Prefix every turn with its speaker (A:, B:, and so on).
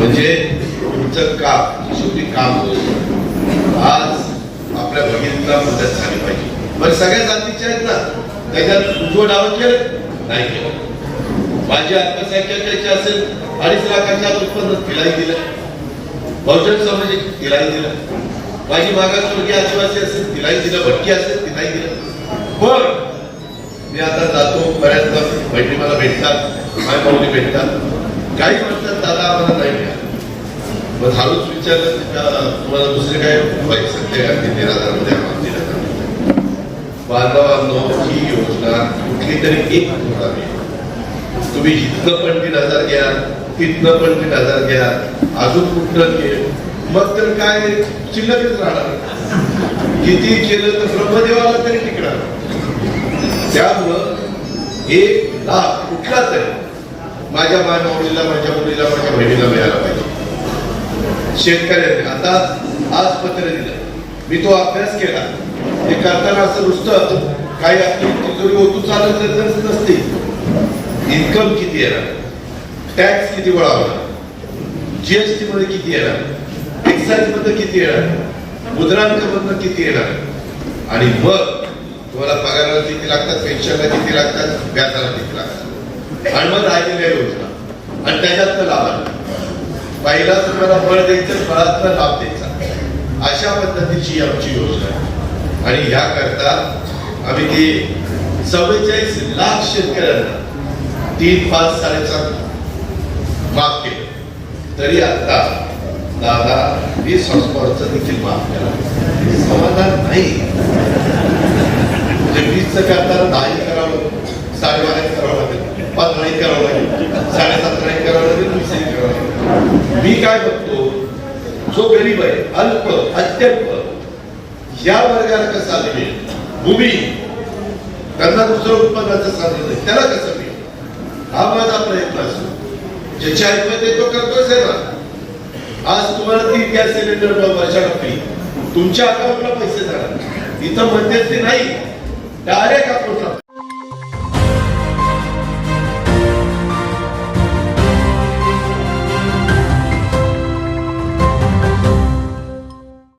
A: म्हणजे तुमचं काम शेवटी काम आज आपल्या भगिनीला मदत झाली पाहिजे. बरं सगळ्या जातीच्या आहेत ना त्याच्यात उजवं डाव केलं नाही केलं. माझी अल्पसंख्याकाची असेल अडीच लाखाच्या उत्पन्न तिलाही दिलं. बहुजन समाज तिलाही दिलं. माझी मागासवर्गीय आदिवासी असेल तिलाही दिलं. भटकी असेल तिलाही दिलं. पण मी आता जातो बऱ्याचदा बहिणी मला भेटतात माय माऊली भेटतात. काही म्हणतात दादा आम्हाला मग हळूच विचारलं का तुम्हाला दुसरे काय व्हायचं सत्य ते तेरा हजारमध्ये बांधवांनो ही योजना कुठली तरी एक ठिकाणी तुम्ही इथनं पण तीन हजार घ्या तिथनं पण तीन हजार घ्या अजून कुठलं घे मग तर काय चिल्लकच राहणार. किती केलं तर ब्रह्मदेवाला तरी टिकणार. त्यामुळं एक लाभ कुठला तरी माझ्या मानवडीला माझ्या मुलीला माझ्या बहिणीला मिळाला पाहिजे. शेतकऱ्यांनी. आता आज पत्र दिलं. मी तो अभ्यास केला. ते करताना असं नुसतं काही आपली तिजोरी ओतू चालत नसते. इन्कम किती येणार? टॅक्स किती वळावला जीएसटी मध्ये किती येणार? एक्साइजमध्ये किती येणार? मुद्रांक मधनं किती येणार? आणि मग तुम्हाला पगाराला किती लागतात पेन्शनला किती लागतात व्याजाला किती लागतात? आणि मग राहिलेल्या योजना. आणि त्याच्यात लाभार्थी पहिला तुम्हाला बळ द्यायचं फळातनं लाभ द्यायचा. अशा पद्धतीची आमची योजना आहे. आणि ह्या करता आम्ही ती चव्वेचाळीस लाख शेतकऱ्यांना तीन पाच साडेसात माफ केलं. तरी आता दादा वीस हॉर्सपॉवरचं देखील माफ केला समाधान नाही. म्हणजे वीसचं करताना दहाही करावं साडेबारा करावं लागेल पाच नाही करावं लागेल साडेसात नाही करावं लागेल वीसही करावं लागेल मी काय बघतो जो गरीब आहे अल्प अत्यल्प या वर्गाला कसा मिळेल भूमी. त्यांना दुसरं उत्पन्नाचं साधन नाही. त्याला कसं मिळेल हा माझा प्रयत्न असतो. ज्याची ऐकत तो करतोच आहे ना. आज तुम्हाला तीन गॅस सिलेंडर वर्षा फ्री तुमच्या अकाउंटला पैसे जाणार. इथं मध्यस्थी नाही. Direct account